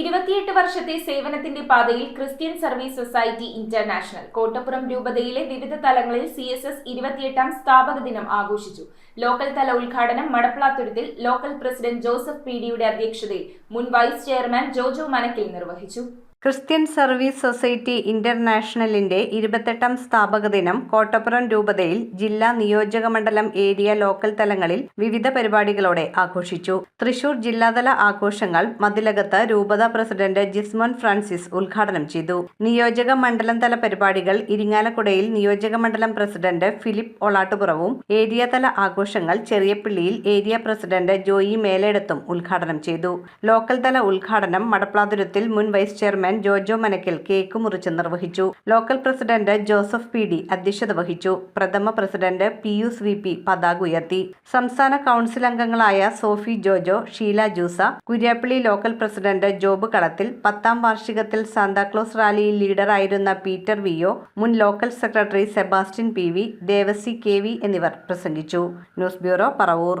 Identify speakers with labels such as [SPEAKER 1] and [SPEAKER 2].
[SPEAKER 1] ഇരുപത്തിയെട്ട് വർഷത്തെ സേവനത്തിന്റെ പാതയിൽ Christian service society international. Kottappuram രൂപതയിലെ വിവിധ തലങ്ങളിൽ സി എസ് എസ് ഇരുപത്തിയെട്ടാം സ്ഥാപക ദിനം ആഘോഷിച്ചു. ലോക്കൽ തല ഉദ്ഘാടനം മടപ്ലാത്തുരുത്തിൽ ലോക്കൽ പ്രസിഡന്റ് ജോസഫ് പി ഡിയുടെ അധ്യക്ഷതയിൽ മുൻ വൈസ് ചെയർമാൻ ജോജോ മനക്കിൽ നിർവഹിച്ചു.
[SPEAKER 2] ക്രിസ്ത്യൻ സർവീസ് സൊസൈറ്റി ഇന്റർനാഷണലിന്റെ ഇരുപത്തെട്ടാം സ്ഥാപക ദിനം കോട്ടപ്പുറം രൂപതയിൽ ജില്ലാ നിയോജക മണ്ഡലം ഏരിയ ലോക്കൽ തലങ്ങളിൽ വിവിധ പരിപാടികളോടെ ആഘോഷിച്ചു. തൃശൂർ ജില്ലാതല ആഘോഷങ്ങൾ മതിലകത്ത് രൂപത പ്രസിഡന്റ് ജിസ്മോൻ ഫ്രാൻസിസ് ഉദ്ഘാടനം ചെയ്തു. നിയോജക മണ്ഡലം തല പരിപാടികൾ ഇരിങ്ങാലക്കുടയിൽ നിയോജക മണ്ഡലം പ്രസിഡന്റ് ഫിലിപ്പ് ഒളാട്ടുപുറവും ഏരിയ തല ആഘോഷങ്ങൾ ചെറിയപ്പള്ളിയിൽ ഏരിയ പ്രസിഡന്റ് ജോയി മേലേടത്തും ഉദ്ഘാടനം ചെയ്തു. ലോക്കൽ തല ഉദ്ഘാടനം മടപ്ലാതുരത്തിൽ മുൻ vice chairman Jojo Manakkal cake മുറിച്ച് നിർവഹിച്ചു. Local president Joseph P D അധ്യക്ഷത വഹിച്ചു. പ്രഥമ പ്രസിഡന്റ് പിയൂസ് വി പി പതാക ഉയർത്തി. സംസ്ഥാന കൗൺസിൽ അംഗങ്ങളായ Sophie Jojo Sheela Jose Kuriappally local president Job Kalathil പത്താം വാർഷികത്തിൽ സാന്താക്ലോസ് റാലിയിൽ ലീഡറായിരുന്ന പീറ്റർ വിയോ മുൻ local secretary Sebastian P V Devasy K V എന്നിവർ പ്രസംഗിച്ചു. News bureau Paravur.